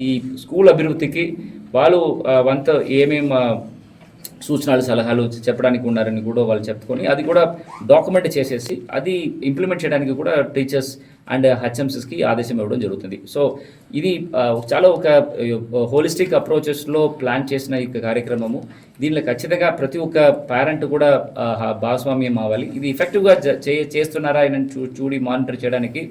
ఈ స్కూల్ అభివృద్ధికి వాళ్ళు వంత ఏమేం సూచనలు సలహాలు చెప్పడానికి ఉన్నారని కూడా వాళ్ళు చెప్పుకొని అది కూడా డాక్యుమెంట్ చేసేసి అది ఇంప్లిమెంట్ చేయడానికి కూడా టీచర్స్ అండ్ హెచ్ఎంసీస్కి ఆదేశం ఇవ్వడం జరుగుతుంది. సో ఇది చాలా ఒక హోలిస్టిక్ అప్రోచెస్లో ప్లాన్ చేసిన ఈ కార్యక్రమము. దీనిలో ఖచ్చితంగా ప్రతి ఒక్క పేరెంట్ కూడా భాగస్వామ్యం అవ్వాలి. ఇది ఎఫెక్టివ్గా చే- చేస్తున్నారా అని చూ చూడి మానిటర్ చేయడానికి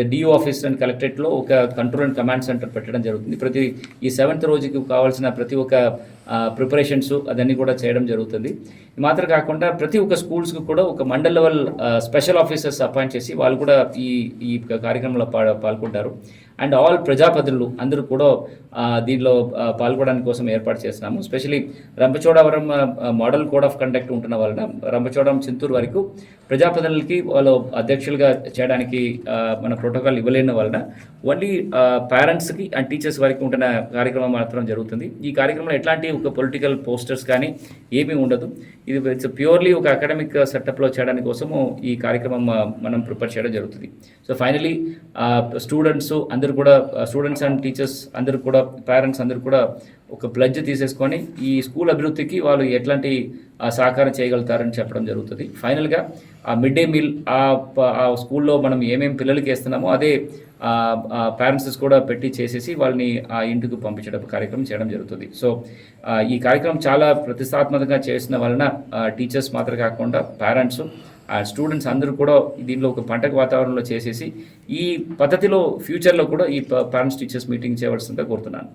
డిఓ ఆఫీస్ అండ్ కలెక్టరేట్లో ఒక కంట్రోల్ అండ్ కమాండ్ సెంటర్ పెట్టడం జరుగుతుంది. ప్రతి ఈ సెవెంత్ రోజుకి కావాల్సిన ప్రతి ఒక్క ప్రిపరేషన్స్ అదన్నీ కూడా చేయడం జరుగుతుంది. మాత్రం కాకుండా ప్రతి ఒక్క స్కూల్స్కి కూడా ఒక mandal level special officers appoint చేసి వాళ్ళు కూడా ఈ ఈ కార్యక్రమంలో పా- పాల్గొంటారు. అండ్ ఆల్ ప్రజాప్రతినిధులు అందరూ కూడా దీనిలో పాల్గొనడానికి కోసం ఏర్పాటు చేస్తున్నాము. Specially Rampachodavaram model code of conduct ఉంటున్న వలన రంపచోడవరం చింతూరు వరకు ప్రజాప్రతినిధులకి వాళ్ళు అధ్యక్షులుగా చేయడానికి మన ప్రోటోకాల్ ఇవ్వలేని వలన ఓన్లీ పేరెంట్స్కి అండ్ టీచర్స్ వరకు ఉంటున్న కార్యక్రమం మాత్రం జరుగుతుంది. ఈ కార్యక్రమంలో ఎట్లాంటి ఒక పొలిటికల్ పోస్టర్స్ కానీ ఏమీ ఉండదు. ఇది ఇట్స్ ప్యూర్లీ ఒక అకాడమిక్ సెటప్లో చేయడానికి కోసము ఈ కార్యక్రమం మనం ప్రిపేర్ చేయడం జరుగుతుంది. సో ఫైనలీ స్టూడెంట్స్ అందరూ కూడా స్టూడెంట్స్ అండ్ టీచర్స్ అందరు కూడా పేరెంట్స్ అందరు కూడా ఒక ప్లడ్జ్ తీసేసుకొని ఈ స్కూల్ అభివృద్ధికి వాళ్ళు ఎట్లాంటి సహకారం చేయగలుగుతారని చెప్పడం జరుగుతుంది. ఫైనల్గా ఆ మిడ్ డే మీల్ ఆ ఆ స్కూల్లో మనం ఏమేమి పిల్లలకి వేస్తున్నామో అదే పేరెంట్స్ కూడా పెట్టి చేసేసి వాళ్ళని ఆ ఇంటికి పంపించడం కార్యక్రమం చేయడం జరుగుతుంది. సో ఈ కార్యక్రమం చాలా ప్రతిష్టాత్మకంగా చేసిన వలన టీచర్స్ మాత్రమే కాకుండా పేరెంట్స్ ఆ స్టూడెంట్స్ అందరూ కూడా దీనిలో ఒక పంటకు వాతావరణంలో చేసేసి ఈ పద్ధతిలో ఫ్యూచర్లో కూడా ఈ పేరెంట్స్ టీచర్స్ మీటింగ్ చేయవలసిందిగా కోరుతున్నాను.